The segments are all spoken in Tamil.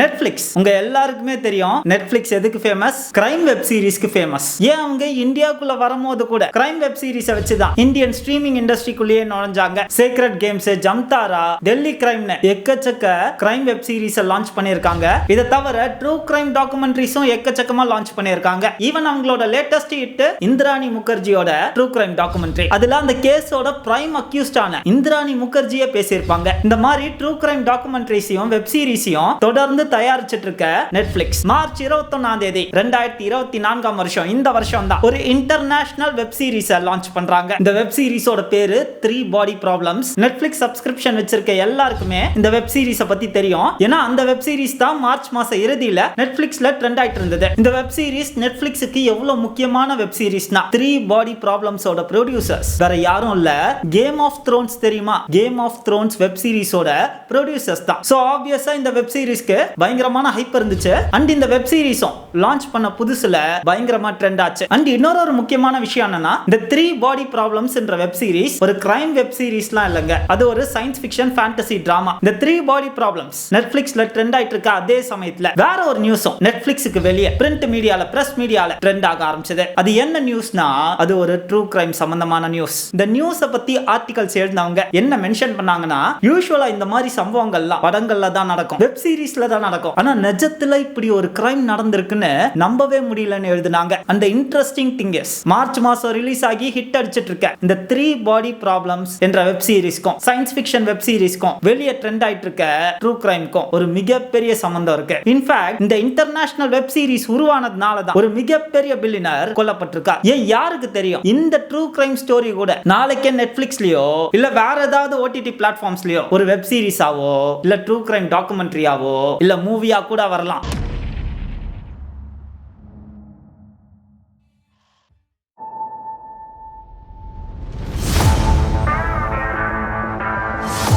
நெட்ஃபிளிக்ஸ் உங்க எல்லாருக்குமே தெரியும் நெட்ஃபிளிக்ஸ் எதுக்கு ஃபேமஸ் கிரைம் வெப் சீரிஸ்க்கு ஃபேமஸ் ஏன் அவங்க இந்தியாக்குள்ள வரும்போது கூட கிரைம் வெப் சீரிஸை வச்சு தான் இந்தியன் ஸ்ட்ரீமிங் இண்டஸ்ட்ரிக்குள்ளேயே நுழைஞ்சாங்க. சீக்ரெட் கேம்ஸ் ஜம்தாரா டெல்லி கிரைம்னு எக்கச்சக்க கிரைம் வெப் சீரிஸ் லான்ச் பண்ணியிருக்காங்க. இதை தவிர ட்ரூ கிரைம் டாக்குமெண்ட்ரிஸும் எக்கச்சக்கமா லான்ச் பண்ணியிருக்காங்க. ஈவன் அவங்களோட லேட்டஸ்ட் ஹிட் இந்திராணி முகர்ஜியோட ட்ரூ கிரைம் டாக்குமெண்ட்ரி அதுல அந்த கேஸோட பிரைம் அக்யூஸ்டான இந்திராணி முகர்ஜியே பேசியிருப்பாங்க. இந்த மாதிரி ட்ரூ கிரைம் டாக்குமெண்ட்ரிஸையும் வெப் சீரிஸையும் தொடர்ந்து தயாரிச்சிட்டு இருக்க நெட்ஃபிளிக்ஸ் மார்ச் இருபத்தொன்னாம் தேதி ரெண்டாயிரத்தி இருபத்தி நான்காம் வருஷம். இந்த வருஷம் தான் ஒரு இன்டர்நேஷனல் வெப் சீரிஸை லான்ச் பண்றாங்க. இந்த வெப் சீரிஸோட பேரு three body problems Netflix subscription வச்சிருக்க எல்லாருக்குமே இந்த வெப் சீரிஸை பத்தி தெரியும். ஏன்னா அந்த வெப் சீரிஸ் தான் மார்ச் மாச இறுதியில நெட்ஃபிளிக்ஸ்ல ட்ரெண்ட் ஆயிட்டு இருந்தது இந்த வெப் சீரிஸ் நெட்ஃபிளிக்ஸுக்கு எவ்வளவு முக்கியமான வெப் சீரிஸ்னா த்ரீ பாடி ப்ராப்ளம்ஸோட ப்ரொடியூசர்ஸ் வேற யாரும் இல்ல. கேம் ஆஃப் த்ரோன்ஸ் தெரியுமா? கேம் ஆஃப் த்ரோன்ஸ் வெப் சீரிஸோட ப்ரொடியூசர்ஸ் தான். சோ ஆப்வியஸா இந்த வெப் சீரிஸ்க்கு பயங்கரமான ஹைப் இருந்துச்சு. அண்ட் இந்த வெப் சீரிஸும் லான்ச் பண்ண புதுசுல பயங்கரமா ட்ரெண்ட் ஆச்சு. அண்ட் இன்னொரு ஒரு முக்கியமான விஷயம் என்னன்னா இந்த த்ரீ பாடி ப்ராப்ளம்ஸ் என்ற வெப் சீரிஸ் ஒரு கிரைம் வெப் சீரிஸ்லாம் இல்லைங்க. அது ஒரு சயின்ஸ் ஃபிக்ஷன் ஃபேண்டசி டிராமா இந்த த்ரீ பாடி ப்ராப்ளம்ஸ் நெட்ஃபிளிக்ஸ்ல ட்ரெண்ட் ஆயிட்டு இருக்க அதே சமயத்துல. வேற ஒரு நியூஸும் நெட்ஃபிளிக்ஸுக்கு வெளியே பிரிண்ட் மீடியால பிரஸ் மீடியால ட்ரெண்ட் ஆக ஆரம்பிச்சது. அது என்ன நியூஸ்னா அது ஒரு ட்ரூ கிரைம் சம்பந்தமான நியூஸ் இந்த நியூஸை பத்தி ஆர்டிகல்ஸ் எழுதினவங்க என்ன மென்ஷன் பண்ணாங்கன்னா யூஸ்வலா இந்த மாதிரி சம்பவங்கள்லாம் படங்கள்ல தான் நடக்கும். வெப் சீரிஸ்ல தான் நடக்கும். ஆனா நிஜத்துல இப்படி ஒரு கிரைம் நடந்திருக்குன்னு நம்பவே முடியலன்னு எழுதினாங்க. அந்த இன்ட்ரெஸ்டிங் திங் இஸ் மார்ச் மாசம் ரிலீஸ் ஆகி ஹிட் அடிச்சிட்டு இருக்க இந்த த்ரீ பாடி ப்ராப்ளம்ஸ் என்ற வெப் சீரிஸ்க்கும் சயின்ஸ் ஃபிக்ஷன் வெப் சீரிஸ்க்கும் வெளியே ட்ரெண்ட் ஆயிட்டு இருக்க ட்ரூ கிரைம்க்கும் ஒரு மிகப்பெரிய சம்பந்தம் இருக்கு. இன்ஃபேக்ட் இந்த இன்டர்நேஷனல் வெப் சீரிஸ் உருவானதுனால தான் ஒரு மிகப்பெரிய பில்லினர் கொல்லப்பட்டிருக்கார். ஏன் யாருக்கு தெரியும்? இந்த ட்ரூ கிரைம் ஸ்டோரி கூட நாளைக்கே நெட்ஃபிளிக்ஸ்லயோ இல்ல வேற ஏதாவது ஓடிடி பிளாட்ஃபார்ம்ஸ்லயோ ஒரு வெப் சீரிஸாவோ இல்ல ட்ரூ கிரைம் டாக்குமெண்ட்ரியாவோ இல்ல மூவியா கூட வரலாம்.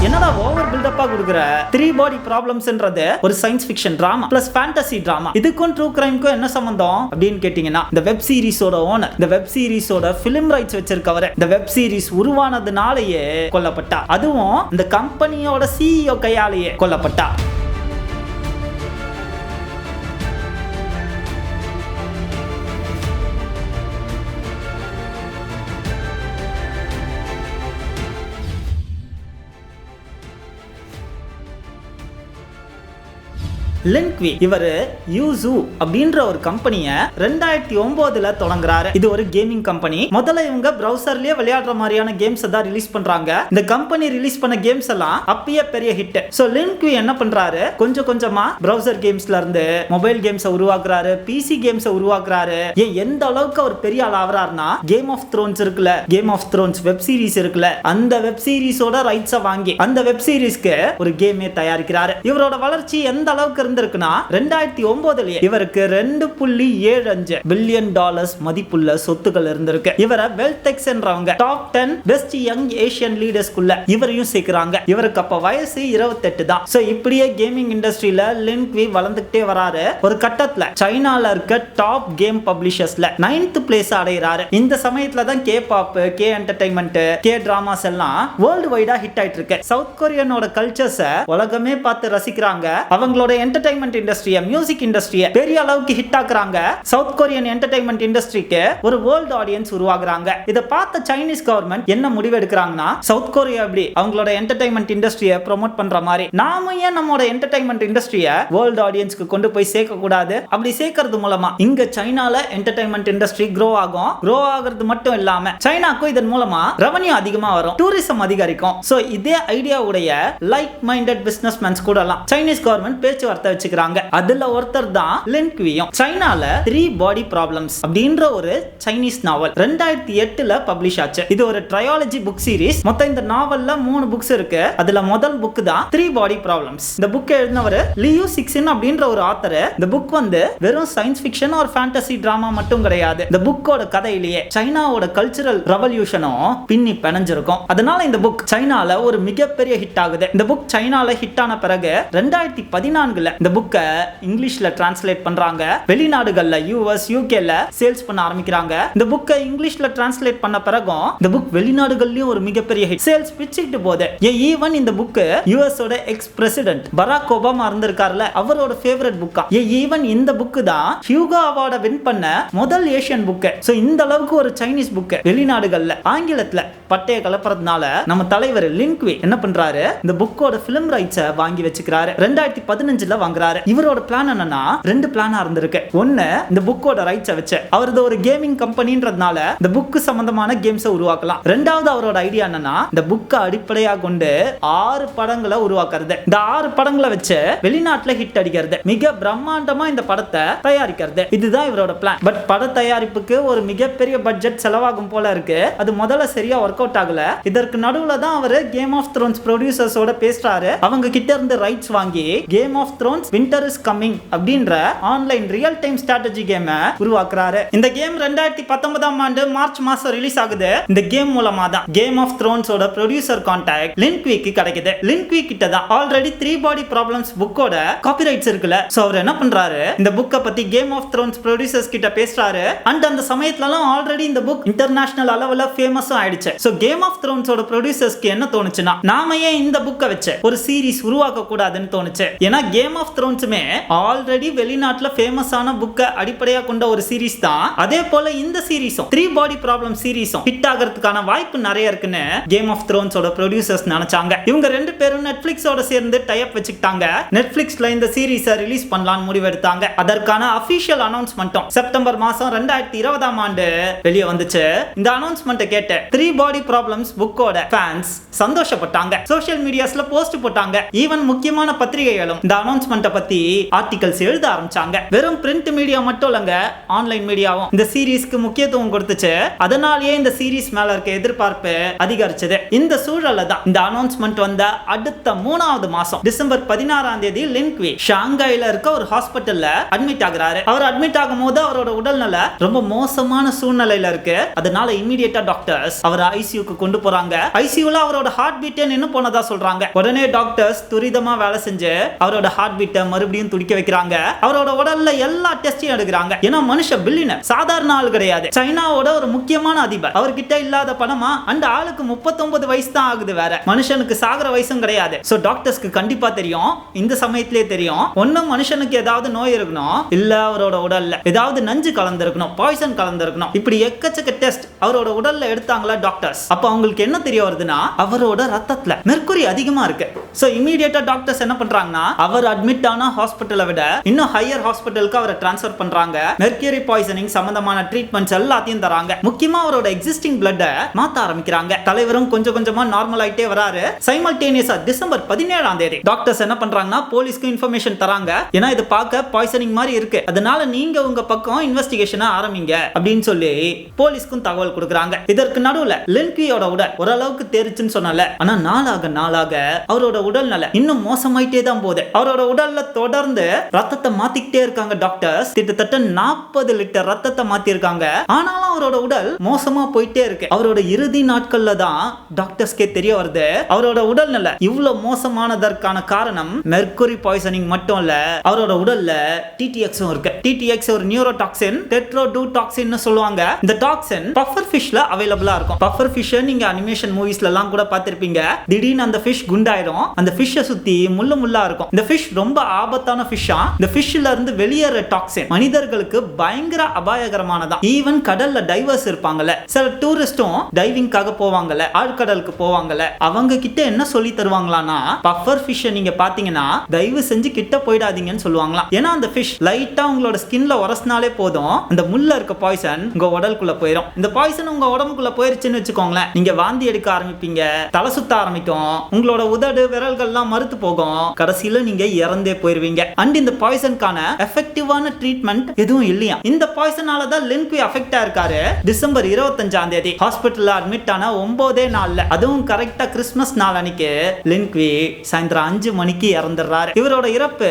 என்னடா ஓவர் பில்டப்பா கொடுக்குற? த்ரீ பாடி ப்ராப்ளம்ஸ்ன்றது ஒரு science fiction drama plus fantasy drama இதுக்கும் ட்ரூ கிரைம்க்கும் என்ன சம்பந்தம்? அப்படின்னு கேட்டீங்கன்னா இந்த வெப் சீரிஸோட ஓனர் இந்த வெப் சீரிஸோட பிலிம் ரைட்ஸ் வச்சிருக்கவர் இந்த வெப் சீரிஸ் உருவானதுனாலேயே கொல்லப்பட்டா. அதுவும் இந்த கம்பெனியோட சிஇஓ கையாலேயே கொல்லப்பட்டா. லிங்க்வி இவர் யூசு அப்படின்ற ஒரு கம்பெனியை ரெண்டாயிரத்தி ஒன்பதுல தொடங்குறாரு. இது ஒரு கேமிங் கம்பெனி முதல்ல இவங்க பிரவுசர்லயே விளையாடுற மாதிரியான கேம்ஸ் தான் ரிலீஸ் பண்றாங்க. இந்த கம்பெனி ரிலீஸ் பண்ண கேம்ஸ் எல்லாம் அப்பயே பெரிய ஹிட் ஸோ லிங்க்வி என்ன பண்றாரு? கொஞ்சம் கொஞ்சமா ப்ரௌசர் கேம்ஸ்ல இருந்து மொபைல் கேம்ஸை உருவாக்குறாரு பிசி கேம்ஸை உருவாக்குறாரு. ஏன் எந்த அளவுக்கு அவர் பெரிய ஆள் ஆகுறாருன்னா கேம் ஆஃப் த்ரோன்ஸ் இருக்குல்ல Game of Thrones web series இருக்குல்ல அந்த வெப் சீரிஸோட ரைட்ஸை வாங்கி அந்த வெப் சீரிஸ்க்கு ஒரு கேமே தயாரிக்கிறாரு. இவரோட வளர்ச்சி எந்த அளவுக்கு இருந்திருக்குன்னா ரெண்டாயிரத்தி ஒன்பதுலயே இவருக்கு ரெண்டு புள்ளி ஏழு அஞ்சு பில்லியன் டாலர்ஸ் மதிப்புள்ள சொத்துக்கள் இருந்திருக்கு. இவரை வெல்டெக்ஸ்ன்றவங்க top ten best young Asian லீடர்ஸ்குள்ள இவரையும் சேர்க்கிறாங்க. இவருக்கு அப்ப வயசு இருபத்தெட்டு தான். சோ இப்படியே கேமிங் இண்டஸ்ட்ரியில லின்க்வி வளர்ந்துகிட்டே வராரு. ஒரு கட்டத்துல சைனால இருக்க டாப் கேம் பப்ளிஷர்ஸ்ல நைன்த் பிளேஸ் அடைகிறாரு இந்த சமயத்துல தான் K pop K entertainment K dramas எல்லாம் வேர்ல்டு வைடா ஹிட் ஆயிட்டு இருக்கு. சவுத் கொரியனோட கல்ச்சர்ஸ உலகமே பார்த்து ரசிக்கிறாங்க. அவங்களோட என்டர்டைன்மெண்ட் இண்டஸ்ட்ரிய மியூசிக் இண்டஸ்ட்ரிய பெரிய அளவுக்கு ஹிட் ஆக்குறாங்க. சவுத் கொரியன் என்டர்டைன்மெண்ட் இண்டஸ்ட்ரிக்கு ஒரு வேர்ல்டு ஆடியன்ஸ் உருவாகுறாங்க இதை பார்த்த சைனீஸ் கவர்மெண்ட் என்ன முடிவு எடுக்கிறாங்கன்னா சவுத் கொரியா எப்படி அவங்களோட என்டர்டைன்மெண்ட் இண்டஸ்ட்ரியை ப்ரோமோட் பண்ற மாதிரி. நாம ஏன் நம்மளோட என்டர்டைன்மெண்ட் இண்டஸ்ட்ரியை வேர்ல்டு ஆடியன்ஸ்க்கு கொண்டு போய் சேர்க்க கூடாது அப்படி சேர்க்கறது மூலமா இங்க சைனால என்டர்டைன்மெண்ட் இண்டஸ்ட்ரி க்ரோ ஆகும். க்ரோ ஆகுறது மட்டும் இல்லாம சைனாக்கும் இதன் மூலமா ரெவன்யூ அதிகமா வரும். டூரிசம் அதிகரிக்கும். சோ இதே ஐடியாவுடைய லைக் மைண்டட் பிசினஸ் மேன்ஸ் கூடலாம். சைனீஸ் கவர்மெண்ட் பேச்சுவார்த்தை வச்சுக்கிறாங்க. அதுல ஒருத்தர் தான் லின்க்வியும் சைனால த்ரீ பாடி ப்ராப்ளம்ஸ் அப்படின்ற ஒரு சைனீஸ் நாவல் ரெண்டாயிரத்தி எட்டுல பப்ளிஷ் ஆச்சு. இது ஒரு ட்ரையாலஜி புக் சீரிஸ் மொத்தம் இந்த நாவல்ல மூணு புக்ஸ் இருக்கு. அதுல முதல் புக் தான் த்ரீ பாடி ப்ராப்ளம்ஸ் இந்த புக் எழுதினவர் லியூ சிக்ஸின் அப்படின்ற ஒரு ஆத்தர் இந்த புக் வந்து வெறும் சயின்ஸ் ஃபிக்ஷன் ஒரு ஃபேண்டசி டிராமா மட்டும் கிடையாது. இந்த புக்கோட கதையிலேயே சைனாவோட கல்ச்சுரல் ரெவல்யூஷனும் பின்னி பிணைஞ்சிருக்கும். அதனால இந்த புக் சைனால ஒரு மிகப்பெரிய ஹிட் ஆகுது. இந்த புக் சைனால ஹிட் ஆன பிறகு ரெண்டாயிரத்தி பதினான்குல இந்த புக்கை இங்கிலீஷ்ல டிரான்ஸ்லேட் பண்றாங்க. வெளிநாடுகள்ல யூஎஸ் யூகேல சேல்ஸ் பண்ண ஆரம்பிக்கிறாங்க. இந்த புக்கை இங்கிலீஷ்ல டிரான்ஸ்லேட் பண்ண பிறகும் இந்த புக் வெளிநாடுகள்லயும் ஒரு மிகப்பெரிய ஹிட் சேல்ஸ் பிச்சுக்கிட்டு போகுது. ஈவன் இந்த புக்கு யூஎஸோட எக்ஸ் பிரசிடென்ட் பராக் ஒபாமா இருந்திருக்காருல அவரோட ஃபேவரட் புக்கா ஈவன் இந்த புக்கு தான் ஹியூகா அவார்டை வின் பண்ண முதல் ஏஷியன் புக்கு ஸோ இந்த அளவுக்கு ஒரு சைனீஸ் புக்கு வெளிநாடுகள்ல ஆங்கிலத்துல. பட்டையை கலப்புறதுனால நம்ம தலைவர் லிங்க்வி என்ன பண்றாரு? இந்த புக்கோட பிலிம் ரைட்ஸை வாங்கி வச்சுக்கிறாரு. ரெண்டாயிரத்தி பதினஞ்சுல வாங்குறாரு. இவரோட பிளான் என்னன்னா ரெண்டு பிளானா இருந்திருக்கு. ஒன்னு இந்த புக்கோட ரைட்ஸை வச்சு. அவரது ஒரு கேமிங் கம்பெனின்றதுனால இந்த புக்கு சம்பந்தமான கேம்ஸை உருவாக்கலாம். ரெண்டாவது அவரோட ஐடியா என்னன்னா இந்த புக்கை அடிப்படையாக கொண்டு ஆறு படங்களை உருவாக்குறது. இந்த ஆறு படங்களை வச்சு வெளிநாட்டுல ஹிட் அடிக்கிறது. மிக பிரம்மாண்டமா இந்த படத்தை தயாரிக்கிறது. இதுதான் இவரோட பிளான் பட் பட தயாரிப்புக்கு ஒரு மிகப்பெரிய பட்ஜெட் செலவாகும் போல இருக்கு. அது முதல்ல சரியா ஒர்க் அவுட் ஆகல. இதற்கு நடுவுல தான் அவர் கேம் ஆஃப் த்ரோன்ஸ் ப்ரொடியூசர்ஸோட பேசுறாரு. அவங்க கிட்ட இருந்து ரைட்ஸ் வாங்கி Game of Thrones Winter is Coming அப்படின்ற online real time strategy game உருவாக்குறாரு. இந்த கேம் ரெண்டாயிரத்தி பத்தொன்பதாம் ஆண்டு மார்ச் மாசம் ரிலீஸ் ஆகுது. இந்த கேம் மூலமா தான் கேம் ஆஃப் த்ரோன்ஸோட ப்ரொடியூசர் கான்டாக்ட் லின்க்விக்கு கிடைக்குது. லின்க்வி கிட்ட தான் ஆல்ரெடி த்ரீ பாடி ப்ராப்ளம்ஸ் புக்கோட காப்பிரைட்ஸ் இருக்குல்ல. சோ அவர் என்ன பண்றாரு? இந்த புக்கை பத்தி கேம் ஆஃப் த்ரோன்ஸ் ப்ரொடியூசர்ஸ் கிட்ட பேசுறாரு. அண்ட் அந்த சமயத்துலலாம் ஆல்ரெடி இந்த புக் இன்டர்நேஷனல் அளவில் ஃபேமஸும் ஆயிடுச்சு. ஸோ கேம் ஆஃப் த்ரோன்ஸோட ப்ரொடியூசர்ஸ்க்கு என்ன தோணுச்சுன்னா நாம ஏன் இந்த புக்கை வச்சு? ஒரு சீரிஸ் உருவாக்க கூடாதுன்னு தோணுச்சு. ஏன்னா கேம் ஆஃப் த்ரோன்ஸுமே ஆல்ரெடி வெளிநாட்டில் ஃபேமஸான புக்கை அடிப்படையாக கொண்ட ஒரு சீரிஸ் தான். அதே போல இந்த சீரிஸும் த்ரீ பாடி ப்ராப்ளம் சீரிஸும் ஹிட் ஆகிறதுக்கான வாய்ப்பு நிறைய இருக்குன்னு கேம் ஆஃப் த்ரோன்ஸோட ப்ரொடியூசர்ஸ் நினைச்சாங்க. இவங்க ரெண்டு பேரும் நெட்ஃபிளிக்ஸோட சேர்ந்து டைப் வச்சுக்கிட்டாங்க. நெட்ஃபிளிக்ஸ்ல இந்த சீரிஸை ரிலீஸ் பண்ணலாம்னு முடிவெடுத்தாங்க. அதற்கான அபிஷியல் அனௌன்ஸ்மெண்ட்டும் செப்டம்பர் மாசம் ரெண்டாயிரத்தி இருபதாம் ஆண்டு வெளியே வந்துச்சு. இந்த அனௌன்ஸ்மெண்ட்டை கேட்டு த்ரீ பாடி ப்ராப்ளம்ஸ் புக்கோட ஃபேன்ஸ் சந்தோஷப்பட்டாங்க. சோஷியல் மீடியாஸ்ல போஸ்ட் போட்டாங்க. ஈவன் முக்கியமான பத்திரிகைகளும் இந்த அனௌன்ஸ்மெண்ட்டை பத்தி ஆர்டிகல்ஸ் எழுத ஆரம்பிச்சாங்க. வெறும் பிரிண்ட் மீடியா மட்டும் இல்லங்க ஆன்லைன் மீடியாவும் இந்த சீரீஸ்க்கு முக்கியத்துவம் கொடுத்துச்சு. அதனாலேயே இந்த சீரீஸ் மேல இருக்க எதிர்பார்ப்பு அதிகரிச்சது. இந்த சூழல்ல தான் இந்த அனௌன்ஸ்மெண்ட் வந்த அடுத்த மூணாவது மாசம் டிசம்பர் பதினாறாம் தேதி லின்க்வி ஷாங்காயில இருக்க ஒரு ஹாஸ்பிட்டல்ல அட்மிட் ஆகுறாரு. அவர் அட்மிட் ஆகும் போது அவரோட உடல்நல ரொம்ப மோசமான சூழ்நிலையில இருக்கு. அதனால இமீடியட்டா டாக்டர்ஸ் அவர் ஐசியூக்கு கொண்டு போறாங்க. ஐசியூல அவரோட ஹார்ட் பீட்டே நின்னு போனதா சொல்றாங்க. உடனே டாக்டர்ஸ் துரிதமா வேலை செஞ்சு அவரோட ஹார்ட் பீட்டை மறுபடியும் துடிக்க வைக்கிறாங்க. அவரோட உடல்ல எல்லா டெஸ்டையும் எடுக்கிறாங்க. ஏன்னா மனுஷ பில்லினர் சாதாரண ஆள் கிடையாது. சைனாவோட ஒரு முக்கியமான அதிபர். அவர்கிட்ட இல்லாத பணமா? அந்த ஆளுக்கு 39 வயசு தான் ஆகுது வேற. மனுஷனுக்கு சாகுற வயசும் கிடையாது. சோ டாக்டர்ஸ்க்கு கண்டிப்பா தெரியும். இந்த சமயத்திலே தெரியும். ஒன்னும் மனுஷனுக்கு ஏதாவது நோய் இருக்கணும். இல்ல அவரோட உடல்ல ஏதாவது நஞ்சு கலந்திருக்கணும். பாய்சன் கலந்திருக்கணும். இப்படி எக்கச்சக்க டெஸ்ட் அவரோட உடல்ல எடுத்தாங்களா டாக்டர் அப்ப அவங்களுக்கு என்ன தெரிய வருதுன்னா அவரோட ரத்தத்துல மெர்குரி அதிகமா இருக்கு. ஸோ இமீடியட்டா டாக்டர்ஸ் என்ன பண்றாங்கன்னா அவர் அட்மிட் ஆன ஹாஸ்பிட்டலை விட இன்னும் ஹையர் ஹாஸ்பிட்டலுக்கு அவரை டிரான்ஸ்ஃபர் பண்றாங்க. மெர்க்யூரி பாய்சனிங் சம்பந்தமான ட்ரீட்மெண்ட்ஸ் எல்லாத்தையும் தராங்க. முக்கியமா அவரோட எக்ஸிஸ்டிங் பிளட்டை மாத்த ஆரம்பிக்கிறாங்க. தலைவரும் கொஞ்சம் கொஞ்சமா நார்மல் ஆயிட்டே வராரு. சைமல்டேனியஸா டிசம்பர் பதினேழாம் தேதி டாக்டர்ஸ் என்ன பண்றாங்கன்னா போலீஸ்க்கு இன்ஃபர்மேஷன் தராங்க. ஏன்னா இது பார்க்க பாய்சனிங் மாதிரி இருக்கு. அதனால நீங்க உங்க பக்கம் இன்வெஸ்டிகேஷனை ஆரம்பிங்க அப்படின்னு சொல்லி போலீஸ்க்கும் தகவல் கொடுக்குறாங்க. இதற்கு நடுவுல லின்கியோட உடல் ஓரளவுக்கு தேறிச்சுன்னு சொன்னல. ஆனா நாளாக நாளாக அவரோட உடல் நல இன்னும் மோசமாயிட்டே தான் போகுது. அவரோட உடல்ல தொடர்ந்து ரத்தத்தை மாத்திக்கிட்டே இருக்காங்க டாக்டர்ஸ் கிட்டத்தட்ட நாற்பது லிட்டர் ரத்தத்தை மாத்திருக்காங்க. ஆனாலும் அவரோட உடல் மோசமா போயிட்டே இருக்கு. அவரோட இறுதி நாட்கள்ல தான் டாக்டர்ஸ்க்கே தெரிய வருது. அவரோட உடல் நல இவ்வளவு மோசமானதற்கான காரணம் மெர்குரி பாய்சனிங் மட்டும் இல்ல அவரோட உடல்ல டிடிஎக்ஸும் இருக்கு. டிடிஎக்ஸ் ஒரு neurotoxin tetrodotoxin சொல்லுவாங்க. இந்த டாக்ஸின் பஃபர் ஃபிஷ்ல அவைலபிளா இருக்கும். பஃபர் ஃபிஷ் நீங்க அனிமேஷன் மூவிஸ்ல எல்லாம் கூட பார்த்திருப்பீங்க. திடீர்னு அந்த ஃபிஷ் குண்டாயிடும். அந்த ஃபிஷ்ஷை சுத்தி முள்ளு முள்ளா இருக்கும். இந்த ஃபிஷ் ரொம்ப ஆபத்தான ஃபிஷ்ஷா இந்த ஃபிஷ்ல இருந்து வெளியேற டாக்ஸின் மனிதர்களுக்கு பயங்கர அபாயகரமானதா? ஈவன் கடல்ல டைவர்ஸ் இருப்பாங்கல்ல. சில டூரிஸ்டும் டைவிங்காக போவாங்கல்ல ஆழ்கடலுக்கு போவாங்கல்ல. அவங்க கிட்ட என்ன சொல்லி தருவாங்களான்னா பஃபர் ஃபிஷ் நீங்க பாத்தீங்கன்னா தயவு செஞ்சு கிட்ட போயிடாதீங்கன்னு சொல்லுவாங்களாம். ஏன்னா அந்த ஃபிஷ் லைட்டா உங்களோட ஸ்கின்ல உரசினாலே போதும் அந்த முள்ள இருக்க பாய்சன் உங்க உடலுக்குள்ள போயிடும் இந்த பாய்சன் உங்க உடம்புக்குள்ள போயிருச்சுன்னு வச்சுக்கோங்களேன். நீங்க வாந்தி எடுக்க ஆரம்பிப்பீங்க தலை சுத்த ஆரம்பிக்கும். உங்களோட உதடு விரல்கள்லாம் மறுத்து போகும். கடைசியில நீங்க இறந்தே போயிருவீங்க. அண்ட் இந்த பாய்சனுக்கான எஃபெக்டிவான ட்ரீட்மெண்ட் எதுவும் இல்லையா? இந்த பாய்சனால தான் லின்க்வி அஃபெக்டா இருக்காரு டிசம்பர் இருபத்தஞ்சாம் தேதி. ஹாஸ்பிட்டல்ல அட்மிட் ஆன ஒன்பதே நாள்ல. அதுவும் கரெக்டா கிறிஸ்மஸ் நாள் அன்னைக்கு லின்க்வி சாயந்தரம் அஞ்சு மணிக்கு இறந்துடுறாரு. இவரோட இறப்பு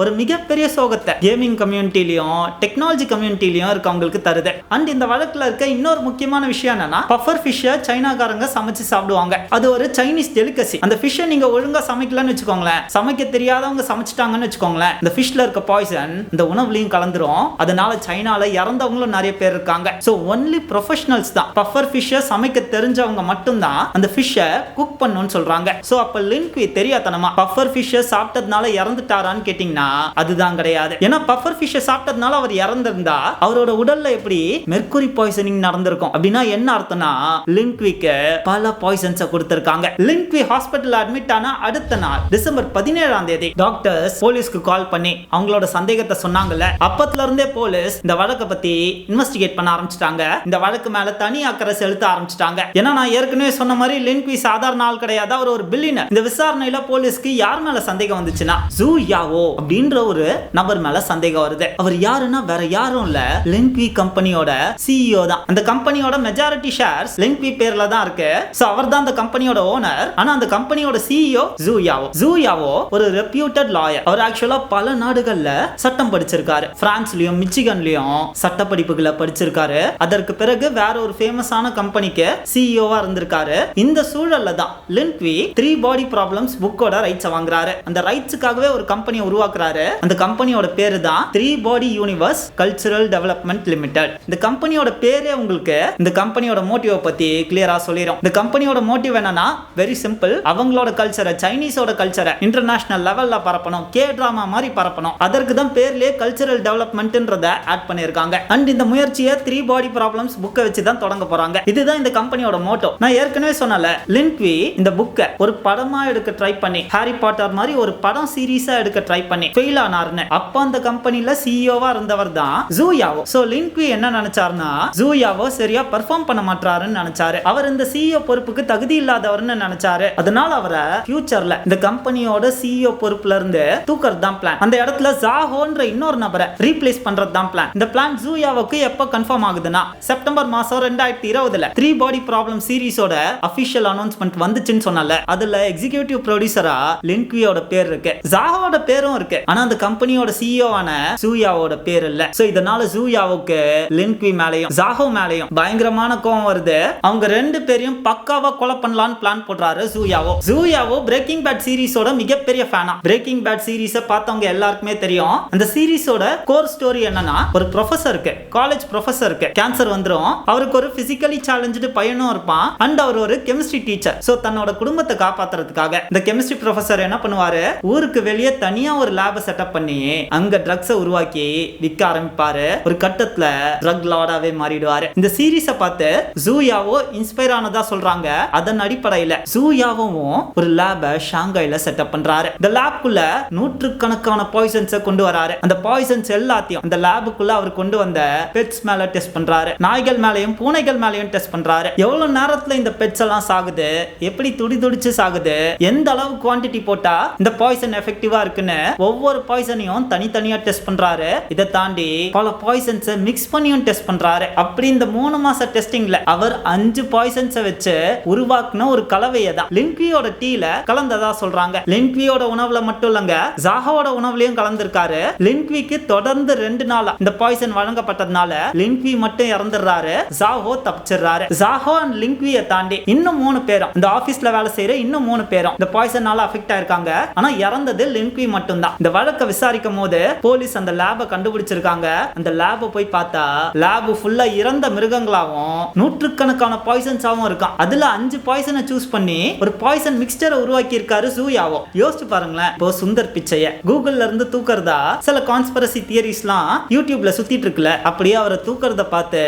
ஒரு மிகப்பெரிய சோகத்தை கேமிங் கம்யூனிட்டிலையும் டெக்னாலஜி கம்யூனிட்டிலையும் இருக்கவங்களுக்கு தருது. அண்ட் இந்த வழக்கில் இருக்க இன்னொரு முக்கியமான விஷயம் என்னன்னா பஃபர் ஃபிஷ்ஷை சைனாக்காரங்க சமைச்சு சாப்பிடுவாங்க. அது ஒரு சைனீஸ் டெலிகசி அந்த ஃபிஷ்ஷை நீங்க ஒழுங்கா சமைக்கலன்னு வச்சுக்கோங்களேன். சமைக்க தெரியாதவங்க சமைச்சிட்டாங்கன்னு வச்சுக்கோங்களேன். இந்த ஃபிஷ்ல இருக்க பாய்சன் இந்த உணவுலையும் கலந்துரும். அதனால சைனால இறந்தவங்களும் நிறைய பேர் இருக்காங்க. ஸோ ஒன்லி ப்ரொஃபஷனல்ஸ் தான். பஃபர் ஃபிஷ்ஷை சமைக்க தெரிஞ்சவங்க மட்டும்தான் அந்த ஃபிஷ்ஷை குக் பண்ணணும்னு சொல்றாங்க. ஸோ அப்போ லிங்க் தெரியாதனமா? பஃபர் ஃபிஷ்ஷை சாப்பிட்டதுனால இறந்துட்டாரான்னு கேட்டிங்கன்னா அதுதான் கிடையாது. ஏன்னா பஃபர் ஃபிஷ்ஷை சாப்பிட்டதுனால அவர் இறந்திருந்தா அவரோட உடல்ல எப்படி மெர்குரி பாய்சனிங் நடந்திருக்கும்? அப்படின்னா என்ன அர்த்தம்னா லின்க்விக்கு பல பாய்சன்ஸை கொடுத்திருக்காங்க. லிங்க்வி ஹாஸ்பிட்டல் அட்மிட் ஆன அடுத்த நாள் டிசம்பர் பதினேழாம் தேதி டாக்டர்ஸ் போலீஸ்க்கு கால் பண்ணி அவங்களோட சந்தேகத்தை சொன்னாங்கல்ல. அப்பத்துல இருந்தே போலீஸ் இந்த வழக்கை பத்தி இன்வெஸ்டிகேட் பண்ண ஆரம்பிச்சிட்டாங்க. இந்த வழக்கு மேல தனி அக்கறை செலுத்த ஆரம்பிச்சிட்டாங்க. ஏன்னா நான் ஏற்கனவே சொன்ன மாதிரி லிங்க்வி சாதாரண ஆள் கிடையாது. அவர் ஒரு பில்லியனர் இந்த விசாரணையில போலீஸ்க்கு யார் மேல சந்தேகம் வந்துச்சுன்னா ஜூ யாவோ அப்படின்ற ஒரு நபர் மேல சந்தேகம் வருது. அவர் யாருன்னா வேற யாரும் இல்ல. லின்க்வி கம்பெனியோட சிஇஓ தான். அந்த கம்பெனியோட மெஜாரிட்டி ஷேர்ஸ் லின்க்வி பேர்ல தான் இருக்கு. சோ அவர் தான் அந்த கம்பெனியோட ஓனர் ஆனா அந்த கம்பெனியோட சிஇஓ ஜூயாவோ ஜூயாவோ ஒரு ரெப்யூட்டட் லாயர் அவர் ஆக்சுவலா பல நாடுகள்ல சட்டம் படிச்சிருக்காரு. பிரான்ஸ்லயும் மிச்சிகன்லயும் சட்ட படிப்புகளை படிச்சிருக்காரு. அதற்கு பிறகு வேற ஒரு ஃபேமஸான கம்பெனிக்கு சிஇஓவா இருந்திருக்காரு. இந்த சூழல்ல தான் Lin Qi three body problems புக்கோட ரைட்ஸ் வாங்குறாரு. அந்த ரைட்ஸுக்காகவே ஒரு கம்பெனியை உருவாக்குறாரு. அந்த கம்பெனியோட பேரு தான் three body universe cultural development limited இந்த கம்பெனியோட பேரே உங்களுக்கு இந்த கம்பெனியோட மோட்டிவை பத்தி கிளியரா சொல்லிடும் இந்த கம்பெனியோட மோட்டிவ் என்னன்னா வெரி சிம்பிள் அவங்களோட கல்ச்சரை சைனீஸோட கல்ச்சரை இன்டர்நேஷனல் லெவல்ல பரப்பணும். கே டிராமா மாதிரி பரப்பணும். அதற்கு தான் பேர்லயே கல்ச்சரல் டெவலப்மெண்ட்ன்றத ஆட் பண்ணியிருக்காங்க. அண்ட் இந்த முயற்சியை த்ரீ பாடி ப்ராப்ளம்ஸ் புக்கை வச்சு தான் தொடங்க போறாங்க. இதுதான் இந்த கம்பெனியோட மோட்டோ நான் ஏற்கனவே சொன்னல லின்க்வி இந்த புக்கை ஒரு படமா எடுக்க ட்ரை பண்ணி ஹாரி பாட்டர் மாதிரி ஒரு படம் சீரீஸா எடுக்க ட்ரை பண்ணி ஃபெயில் ஆனார்னு அப்ப அந்த கம்பெனில சிஇஓவா இருந்தவர் தான் ஜூயாவோ சோ லிங்க்வி என்ன நினைச்சார்னா ஜூயாவோ சரியா பெர்ஃபார்ம் பண்ண மாட்டாருன்னு நினைச்சாரு. அவர் இந்த சிஇஓ பொறுப்புக்கு தகுதி இல்லாதவர்னு நினைச்சாரு. அதனால அவரை ஃபியூச்சர்ல இந்த கம்பெனியோட சிஇஓ பொறுப்புல இருந்து தூக்கறது தான் பிளான் அந்த இடத்துல ஜாஹோன்ற இன்னொரு நபரை ரீப்ளேஸ் பண்றது தான் பிளான் இந்த பிளான் ஜூயாவுக்கு எப்ப கன்ஃபார்ம் ஆகுதுன்னா செப்டம்பர் மாசம் ரெண்டாயிரத்தி இருபதுல த்ரீ பாடி ப்ராப்ளம் சீரிஸோட அபிஷியல் அனௌன்ஸ்மெண்ட் வந்துச்சுன்னு சொன்னால அதுல எக்ஸிகியூட்டிவ் ப்ரொடியூசரா லின்க்வியோட பேர் இருக்கு. ஜாஹோட பேரும் இருக்கு. ஆனா அந்த கம்பெனியோட சிஇஓ ஆன சூயாவோட பேர் இல்ல. சோ இதனால ஜூயாவுக்கு லின்க்வி மேலையும் ஜாகோ மேலையும் பயங்கரமான கோவம் வருது. அவங்க ரெண்டு பேரையும் பக்காவா கொலை பண்ணலாம்னு பிளான் போடுறாரு சூயாவோ சூயாவோ பிரேக்கிங் பேட் சீரிஸோட மிகப்பெரிய ஃபேனா பிரேக்கிங் பேட் சீரிஸை பார்த்தவங்க எல்லாருக்குமே தெரியும். அந்த சீரிஸோட கோர் ஸ்டோரி என்னன்னா ஒரு ப்ரொஃபஸருக்கு காலேஜ் ப்ரொஃபஸருக்கு கேன்சர் வந்துரும். அவருக்கு ஒரு பிசிக்கலி சேலஞ்சு பையனும் இருப்பான். அண்ட் அவர் ஒரு கெமிஸ்ட்ரி டீச்சர் சோ தன்னோட குடும்பத்தை காப்பாத்துறதுக்காக இந்த கெமிஸ்ட்ரி ப்ரொஃபசர் என்ன பண்ணுவாரு? ஊருக்கு வெளியே தனியா ஒரு லேப் செட்டப் பண்ணி அங்க ட்ரக்ஸை உருவாக்கி விற்க ஆரம்பிப்பாரு. ஒரு கட்டத்துல ட்ரக் லார்டாவே மாறிடுவாரு. இந்த சீரிஸை பார்த்து ஜூயாவோ இன்ஸ்பயர் ஆனதா சொல்றாங்க. அதன் அடிப்படையில ஜூயாவும் ஒரு லேப ஷாங்காயில செட்டப் பண்றாரு. இந்த லேப்குள்ள நூற்றுக்கணக்கான பாய்சன்ஸை கொண்டு வராரு. அந்த பாய்சன்ஸ் எல்லாத்தையும் அந்த லேபுக்குள்ள அவர் கொண்டு வந்த பெட்ஸ் மேல டெஸ்ட் பண்றாரு. நாய்கள் மேலயும் பூனைகள் மேலயும் டெஸ்ட் பண்றாரு. எவ்வளவு நேரத்துல இந்த பெட்ஸ் எல்லாம் சாகுது? எப்படி துடி துடிச்சு சாகுது? எந்த அளவு குவாண்டிட்டி போட்டா இந்த பாய்சன் எஃபெக்டிவா இருக்குன்னு ஒவ்வொரு பாய்சனையும் தனித்தனியா டெஸ்ட் பண்றாரு. இதை தாண்டி பல பாய்சன்ஸை மிக்ஸ் பண்ணியும் டெஸ்ட் பண்றாரு. அப்படி இந்த மூணு மாச டெஸ்டிங்ல அவர் அஞ்சு பாய்சன்ஸை வச்சு உருவாக்குன ஒரு கலவையை தான் லின்க்வியோட டீல கலந்ததா சொல்றாங்க. லின்க்வியோட உணவுல மட்டும் இல்லங்க ஜாஹோட உணவுலயும் கலந்திருக்காரு. லின்க்விக்கு தொடர்ந்து ரெண்டு நாளா இந்த பாய்சன் வழங்கப்பட்டதுனால லின்க்வி மட்டும் இறந்துடுறாரு. ஜாஹோ தப்பிச்சிடுறாரு. ஜாஹோ அண்ட் லிங்க்வியை தாண்டி இன்னும் மூணு பேரும் இந்த ஆபீஸ்ல வேலை செய்யற இன்னும் மூணு பேரும் இந்த பாய்சனால அஃபெக்ட் ஆயிருக்காங்க. ஆனா இறந்தது லின்க்வி மட்டும்தான். இந்த வழக்கை விசாரிக்கும் போது போலீஸ் அந்த லேபை கண்டுபிடிச்சிருக்காங்க. அந்த லேபை போய் பார்த்தா லேபு ஃபுல்லா இறந்த மிருகங்களாவும் நூற்றுக்கணக்கான பாய்சன்ஸாகவும் இருக்கான் அதுல அஞ்சு பாய்சனை சூஸ் பண்ணி ஒரு பாய்சன் மிக்சரை உருவாக்கி இருக்காரு சூயாவோ யோசிச்சு பாருங்களேன் இப்போ சுந்தர் பிச்சைய. கூகுள்ல இருந்து தூக்குறதா சில கான்ஸ்பரசி தியரிஸ்லாம் யூடியூப்ல சுத்திட்டு இருக்குல்ல அப்படியே அவரை தூக்குறத பார்த்து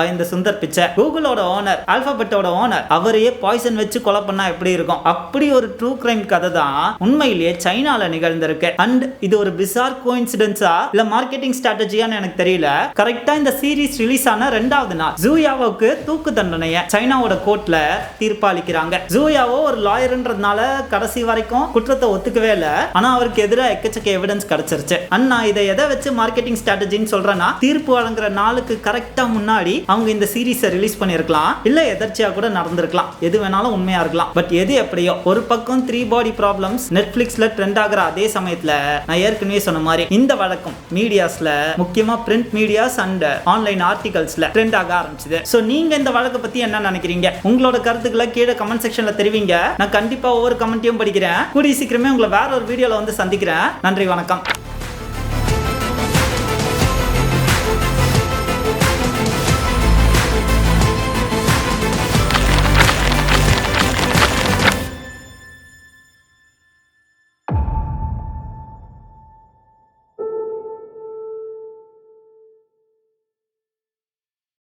பயந்த சுந்தர் பிச்சை. கூகுளோட ஓனர் ஆல்பாபெட்டோட ஓனர் அவரையே பாய்சன் வச்சு கொலை பண்ணா எப்படி இருக்கும்? அப்படி ஒரு ட்ரூ கிரைம் கதை தான் உண்மையிலேயே சைனால நிகழ்ந்திருக்கு. அண்ட் இது ஒரு பிசார் கோயின்சிடென்ஸா இல்ல மார்க்கெட்டிங் ஸ்ட்ராட்டஜியான்னு எனக்கு தெரியல. கரெக்டா இந்த சீரிஸ் ரிலீஸ் ஆன ரெண்டாவது நாள். ஜூயாவோக்கு தூக்கு தண்டனைய சைனாவோட கோர்ட்ல தீர்ப்பளிக்கிறாங்க. ஜூயாவோ ஒரு லாயர்ன்றதுனால கடைசி வரைக்கும் குற்றத்தை ஒத்துக்கவே இல்ல. ஆனா அவருக்கு எதிராக எக்கச்சக்க எவிடன்ஸ் கிடைச்சிருச்சு. அண்ணா இதை எதை வச்சு மார்க்கெட்டிங் ஸ்ட்ராட்டஜின்னு சொல்றேன்னா தீர்ப்பு வழங்குற நாளுக்கு கரெக்டா முன்னாடி அவங்க இந்த சீரிஸை ரிலீஸ் பண்ணிருக்கலாம் இல்ல எதர்ச்சியா கூட நடந்திருக்கலாம். எது வேணாலும் உண்மையா இருக்கலாம். பட் எது எப்படியோ ஒரு பக்கம் த்ரீ பாடி ப்ராப்ளம்ஸ் நெட்ஃபிளிக்ஸ்ல ட்ரெண்ட் ஆகுற அதே சமயத்துல நான் ஏற்கனவே சொன்ன மாதிரி இந்த வழக்கம் மீடியாஸ்ல முக்கியமா பிரிண்ட் மீடியாஸ் அண்ட் ஆன்லைன் ஆர்டிகல்ஸ்ல ட்ரெண்ட் ஆக ஆரம்பிச்சது. ஸோ நீங்க இந்த வழக்கை பத்தி என்ன நினைக்கிறீங்க? உங்களோட கருத்துக்களை கீழே கமெண்ட் செக்ஷன்ல தெரிவிங்க. நான் கண்டிப்பா ஒவ்வொரு கமெண்ட்டையும் படிக்கிறேன். கூடிய சீக்கிரமே உங்களை வேற ஒரு வீடியோல வந்து சந்திக்கிறேன். நன்றி வணக்கம்.